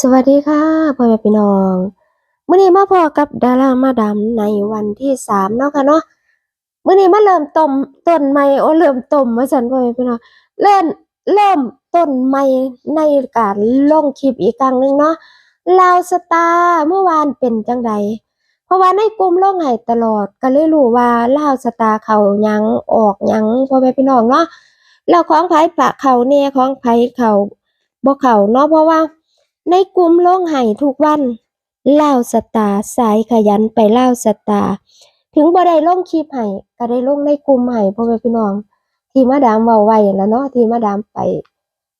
สวัสดีค่ะพ่อแม่พี่น้องเมื้อนี้มาพอกับดารามาดาในวันที่สามเนาะค่ะเนาะเมื้อนี้มาเริ่มต้มต้นใหม่โอ้เริ่มต้มว่าซั่นพ่อแม่พี่น้องเริ่มเริ่มต้นใหม่ในการลงคลิปอีกครั้งหนึ่งเนาะลาวสตาร์เมื่อวานเป็นจังใดเพราะว่าในกลุ่มลงให้ตลอดก็เลยรู้ว่าลาวสตาร์เขายังออกยังพ่อแม่พี่น้องเนาะแล้วของไผ่ปะเขาแน่ของไผ่เขาบ่เขาเนาะเพราะว่า ในกลุ่มลงให้ทุกวันเล่าสตาสายขยันไปเล่าสตา ถึงบ่ได้ลงคลิปให้ก็ได้ลงในกลุ่มให้พ่อแม่พี่น้อง ที่มาดามเว้าไว้แล้วเนาะที่มาดามไป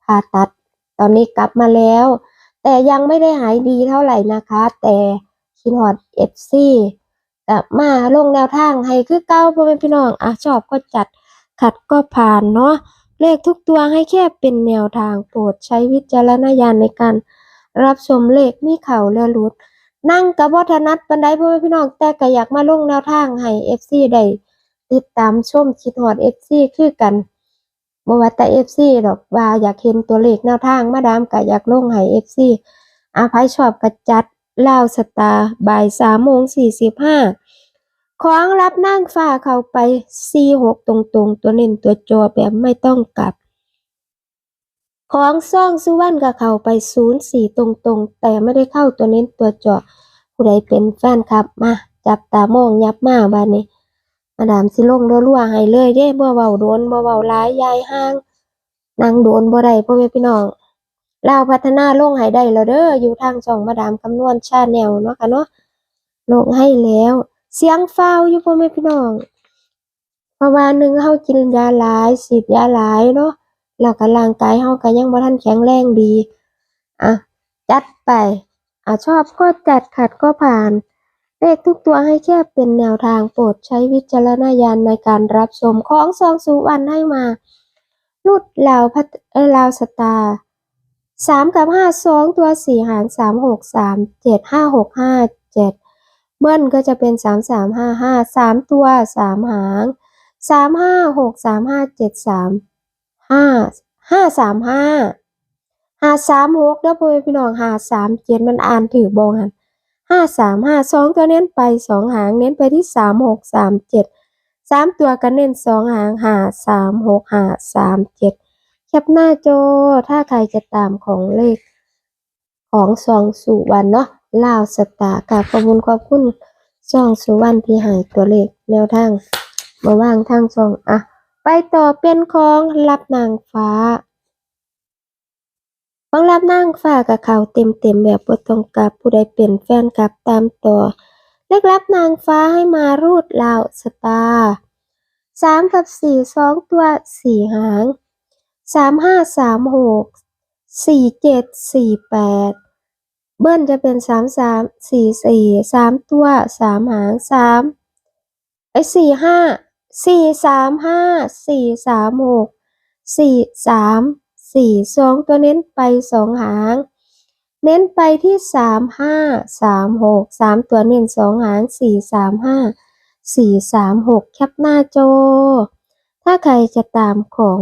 ผ่าตัด ตอนนี้กลับมาแล้ว แต่ยังไม่ได้หายดีเท่าไหร่นะคะ แต่คิดฮอด FC กลับมาลงแนวทางให้คือเก่าพ่อแม่พี่น้องอะชอบก็จัดขัดก็ผ่านเนาะเลขทุกตัวให้แค่เป็นแนวทางโปรดใช้วิจารณญาณในการ รับชมเลขมีเข่าและหลุด นั่งกับวัฒนัดปันไดพ่อแม่พี่น้องแต่ก็อยากมาลงแนวทางให้ FC ได้ติดตามชมคิดฮอด FC คือกันบ่ว่าแต่ FC ดอกว่าอยากเห็นตัวเลขแนวทางมาดามก็อยากลงให้ FC อาภัยชอบกระจัดลาวสตาร์บ่าย3โมง45ของรับนั่งฟ้าเข้าไป46ตรงๆ ตัวเน้นตัวจอแบบไม่ต้องกลับ ของซ่องสุวรรณก็เข้าไปศูนย์สี่ตรงๆ แต่ไม่ได้เข้าตัวเน้นตัวเจาะผู้ใดเป็นแฟนครับมาจับตามองยับมาบ้านนี้มาดามสิลงรัวๆให้เลยเด้บ่เว้าโดนบ่เว้าหลายยายห่างนั่งโดนบ่ได้พ่อแม่พี่น้องลาวพัฒนาลงให้ได้แล้วเด้ออยู่ทางช่องมาดามคำนวณชาแนลเนาะค่ะเนาะลงให้แล้ว เสียงฟ้าวอยู่พ่อแม่พี่น้องเพราะว่าหนึ่งเฮากินยาหลายฉีดยาหลายเนาะ แล้วก็ร่างกายเฮาก็ยังบ่ทันแข็งแรงดี อะ จัดไป อะชอบก็จัดขัดก็ผ่าน เลขทุกตัวให้แค่เป็นแนวทางโปรดใช้วิจารณญาณในการรับชมของซองสุวรรณให้มาลุดลาวพัฒเอลาวสตาร์สามกับห้าสองตัวสี่หางสามหกสามเจ็ดห้าหกห้าเจ็ดเบิ้ลก็จะเป็นสามสามห้าห้าสามตัวสามหางสามห้าหกสามห้าเจ็ดสาม ห้าห้าสามห้าห้าสามหกแล้วพ่อแม่พี่น้องห้าสามเจ็ดมันอ่านถือบองหันห้าสามห้าสองตัวเน้นไปสองหางเน้นไปที่สามหกสามเจ็ดสามตัวก็เน้นสองหางห้าสามหกห้าสามเจ็ดแคปหน้าจอถ้าใครจะตามของเลข ของซองสุวรรณเนาะลาวสตาร์ค่ะขอบคุณขอบคุณซองสุวรรณที่ให้ตัวเลขแนวทางมาว่างทางซองอะ ไปต่อเป็นของรับนางฟ้าของรับนางฟ้ากับเขาเต็มเต็มๆแบบบ่ต้องกลับผู้ใดเป็นแฟนกลับตามต่อเลขรับนางฟ้าให้มารูดลาวสตาร์สามกับสี่สองตัวสี่หางสามห้าสามหกสี่เจ็ดสี่แปดเบิ้ลจะเป็นสามสามสี่สี่สามตัวสามหางสามไอ้สี่ห้า สี่สามห้าสี่สามหกสี่สามสี่สองตัวเน้นไปสองหาง เน้นไปที่สามห้าสามหกสามตัวเน้นสองหางสี่สามห้าสี่สามหกแคปหน้าโจ ถ้าใครจะตามของ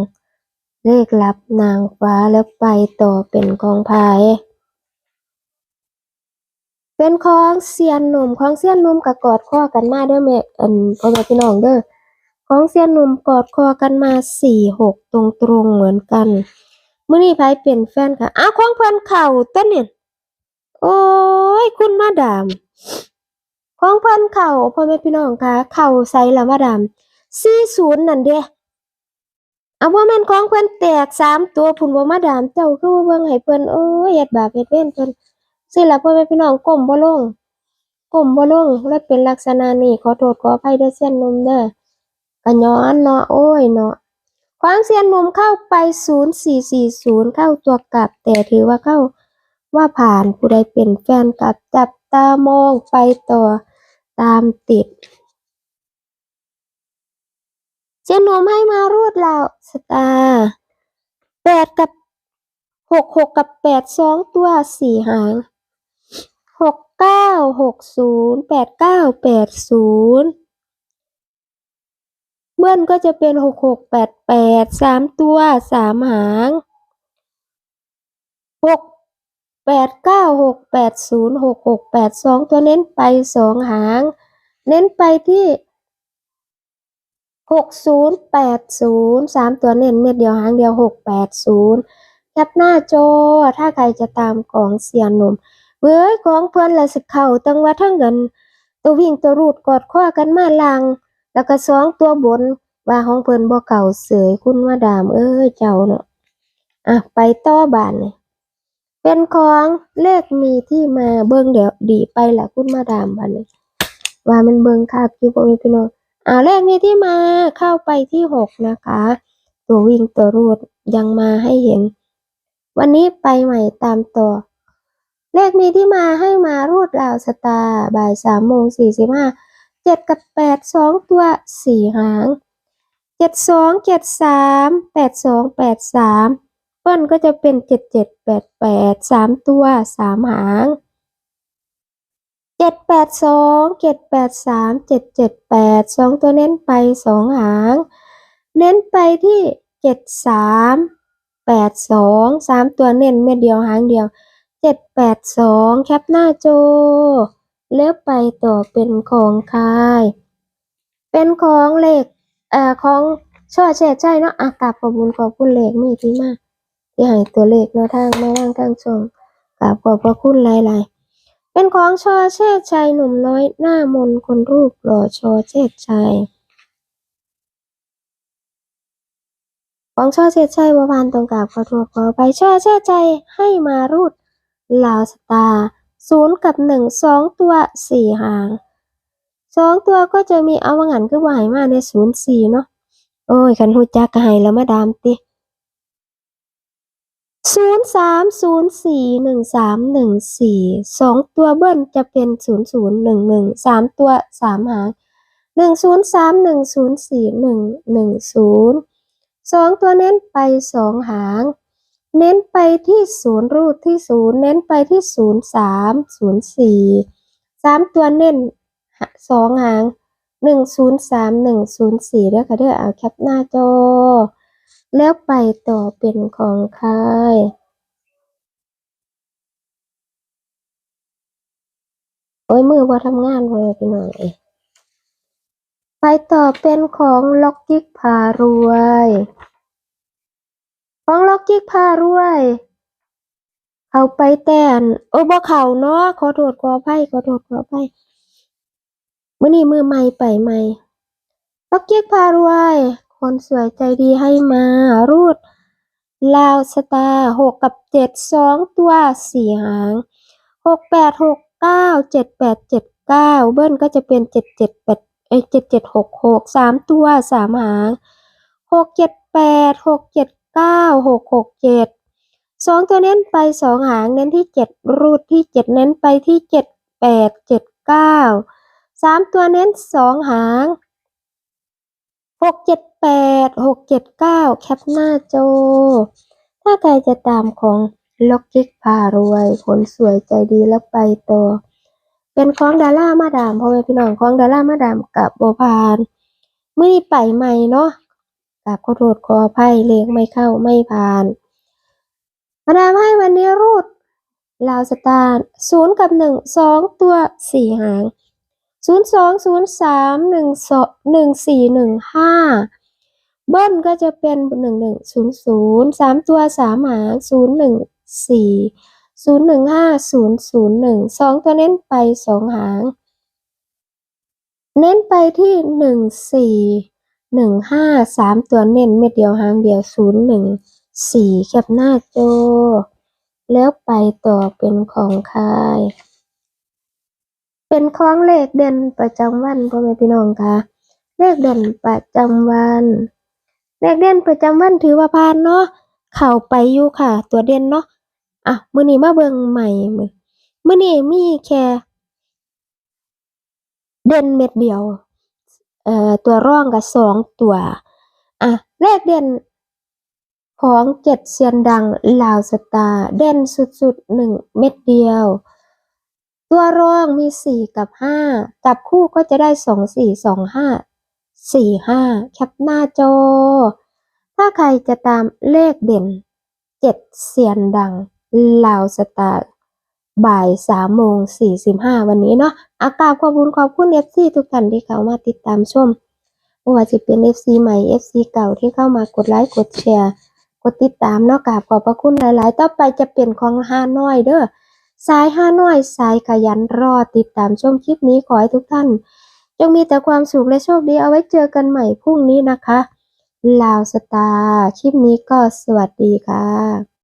เลขลับนางฟ้าแล้วไปต่อเป็นของพายเป็นของเซียนหนุ่มของเซียนหนุ่มกับกอดข้อกันมาเด้อแม่อันพ่อแม่พี่น้องเด้อ ของเซียนหนุ่มกอดคอกันมาสี่หกตรงตรงๆเหมือนกันมื้อนี้ไผเป็นแฟนค่ะอ้าวของเพิ่นเข่าต้นเนี่ยโอ้ยคุณมาดามของเพิ่นเข่าพ่อแม่พี่น้องค่ะเข่าใส่ละมาดามสี่ศูนย์นั่นเด้เอาว่าแม่นของเพิ่นแตกสามตัวพุ่นบ่มาดามเจ้าคือบ่าเบิ่งให้เพิ่นโอ้ยเฮ็ดบาปเฮ็ดเวรเพิ่นสิล่ะพ่อแม่พี่น้องก้มบ่ลงก้มบ่ลงเลยเป็นลักษณะนี้ขอโทษขออภัยเด้อเซียนนุ่มเด้อ ก็ย้อนเนาะโอ้ยเนาะควางเซียนหนุ่มเข้าไปศูนย์สี่สี่ศูนย์เข้าตัวกลับ แต่ถือว่าเข้าว่าผ่านผู้ใดเป็นแฟนกับจับตามองไปต่อตามติด เซียนหนุ่มให้มารูดแล้วสตาร์แปดกับหกหกกับแปดสองตัวสี่หางหกเก้าหกศูนย์แปดเก้าแปดศูนย์ เบิ้ลก็จะเป็นหกหกแปดแปดสามตัวสามหางหกแปดเก้าหกแปดศูนย์หกหกแปดสองตัวเน้นไปสองหาง เน้นไปที่หกศูนย์แปดศูนย์สามตัวเน้นเม็ดเดียวหางเดียวหกแปดศูนย์แคปหน้าจอ ถ้าใครจะตามของเสียหนุ่มเว้ยของเพื่อนละสิเข่าตั้งว่าทั้งเงิน ตัววิ่งตัวรูดกอดข้อกันมาลัง แล้วก็สองตัวบนว่าของเพิ่นบ่เก่าเสยคุณมาดาม เอ้ยเจ้าเนาะอะไปต่อบานนี่เป็นของเลขมีที่มาเบิ่งเดี๋ยวดีไปละคุณมาดามบัดนี้ว่ามันเบิ่งคักอยู่บ่มีพี่น้องอ่าเลขมีที่มาเข้าไปที่หกนะคะ ตัววิ่งตัวรูดยังมาให้เห็น วันนี้ไปใหม่ตามต่อเลขมีที่มาให้มารูดราวสตาร์บ่ายสามโมงสี่สิบห้า เจ็ดกับแปดสองตัวสี่หางเจ็ดสองเจ็ดสามแปดสองแปดสามเปิ้ลก็จะเป็นเจ็ดเจ็ดแปดแปดสามตัวสามหางเจ็ดแปดสองเจ็ดแปดสามเจ็ดเจ็ดแปดสองตัวเน้นไปสองหาง เน้นไปที่เจ็ดสามแปดสองสามตัวเน้นเม็ดเดียวหางเดียวเจ็ดแปดสองแคปหน้าโจ แล้วไปต่อเป็นของคาย เป็นของเหลขเอ่อของช่อแช่ใช่เนาะอากาบขอบคุณขอบคุณเหลขมีที่มากที่ให้ตัวเลขเนาะทางมาทางทางชมกราบขอบพระคุณหลายๆ เป็นของช่อแช่ชัยหนุ่มน้อยหน้ามนคนรูปหล่อชอแช่ชัยของช่อเสียใจวาวานตรงกับขอโทษขอไปช่อเสียใจให้มารูดลาวสตาร์ ศูนย์กับหนึ่งสองตัวสี่หางสองตัวก็จะมีเอาว่างันคือวายมาในศูนย์สี่เนาะโอ้ยคันหูจักก็ให้แล้วมาดามติศูนย์สามศูนย์สี่หนึ่งสามหนึ่งสี่สองตัวเบิ้ลจะเป็นศูนย์ศูนย์หนึ่งหนึ่งสามตัวสามหางหนึ่งศูนย์สามหนึ่งศูนย์สี่หนึ่งหนึ่งศูนย์สองตัวเน้นไปสองหาง เน้นไปที่ศูนย์รูดที่ศูนย์เน้นไปที่ศูนย์สามศูนย์สี่สามตัวเน้นสองหางหนึ่งศูนย์สามหนึ่งศูนย์สี่เด้อค่ะเด้อเอาแคปหน้าจอ แล้วไปต่อเป็นของใครโอ้ยมือว่าทำงานเลยไปหน่อย ไปต่อเป็นของล็อกกิกพารวย ของล็อกกิกพารวย เขาไปแต่นโอ้บ่เขาเนาะขอโทษขออภัยขอโทษขออภัยมื้อนี้มือใหม่ไปใหม่ล็อกกิกพารวย คนสวยใจดีให้มารูดลาวสตาร์หกกับเจ็ดสองตัวสี่หางหกแปดหกเก้าเจ็ดแปดเจ็ดเก้าเบิ้ลก็จะเป็นเจ็ดเจ็ดแปดเอ้ยเจ็ดเจ็ดหกหกสามตัวสามหางหกเจ็ดแปดหกเจ็ด เก้าหกหกเจ็ดสองตัวเน้นไปสองหางเน้นที่เจ็ดรูดที่เจ็ดเน้นไปที่เจ็ดแปดเจ็ดเก้าสามตัวเน้นสองหางหกเจ็ดแปดหกเจ็ดเก้าแคปหน้าโจ ถ้าใครจะตามของล็อกกิกพารวยคนสวยใจดีแล้วไปต่อ เป็นของดารามาดามพ่อแม่พี่น้องของดารามาดามกับโบพาน เมื่อนี้ไปใหม่เนาะ กับขอโทษขออภัยเลขไม่เข้าไม่ผ่าน มาดามให้วันนี้รูดลาวสตาร์ศูนย์กับหนึ่งสองตัวสี่หางศูนย์สองศูนย์สามหนึ่งสองหนึ่งสี่หนึ่งห้าเบิ้ลก็จะเป็นหนึ่งหนึ่งศูนย์ศูนย์สามตัวสามหางศูนย์หนึ่งสี่ศูนย์หนึ่งห้าศูนย์ศูนย์หนึ่งสองตัวเน้นไปสองหาง เน้นไปที่หนึ่งสี่ หนึ่งห้าสามตัวเน้นเม็ดเดียวหางเดียวศูนย์หนึ่งสี่แคปหน้าจอแล้วไปต่อเป็นของใครเป็นของเลขเด่นประจำวันพ่อแม่พี่น้องค่ะ เลขเด่นประจำวัน เลขเด่นประจำวันถือว่าผ่านเนาะเข้าไปอยู่ค่ะ ตัวเด่นเนาะอะมื้อนี้มาเบิ่งใหม่มือมือนี้มีแค่ เด่นเม็ดเดียว เอ่อตัวร่องกับสองตัว อะเลขเด่นของเจ็ดเซียนดังลาวสตาเด่นสุดๆหนึ่งเม็ดเดียว ตัวร่องมีสี่กับห้าจับคู่ก็จะได้สองสี่สองห้าสี่ห้าแคปหน้าจอ ถ้าใครจะตามเลขเด่นเจ็ดเซียนดังลาวสตาร์ บ่ายสามโมงสี่สิบห้าวันนี้เนาะอากาบขอบคุณขอบคุณเอฟซีทุกท่านที่เข้ามาติดตามชมไม่ว่าจะเป็นเอฟซีใหม่เอฟซีเก่าที่เข้ามากดไลค์กดแชร์ กดติดตามเนาะกราบขอบพระคุณหลาย ๆ ต่อไปจะเป็นของฮาน้อยเด้อสายฮาน้อยสายขยันรอติดตามชมคลิปนี้ขอให้ทุกท่าน จงมีแต่ความสุขและโชคดีเอาไว้เจอกันใหม่พรุ่งนี้นะคะลาวสตาร์คลิปนี้ก็สวัสดีค่ะ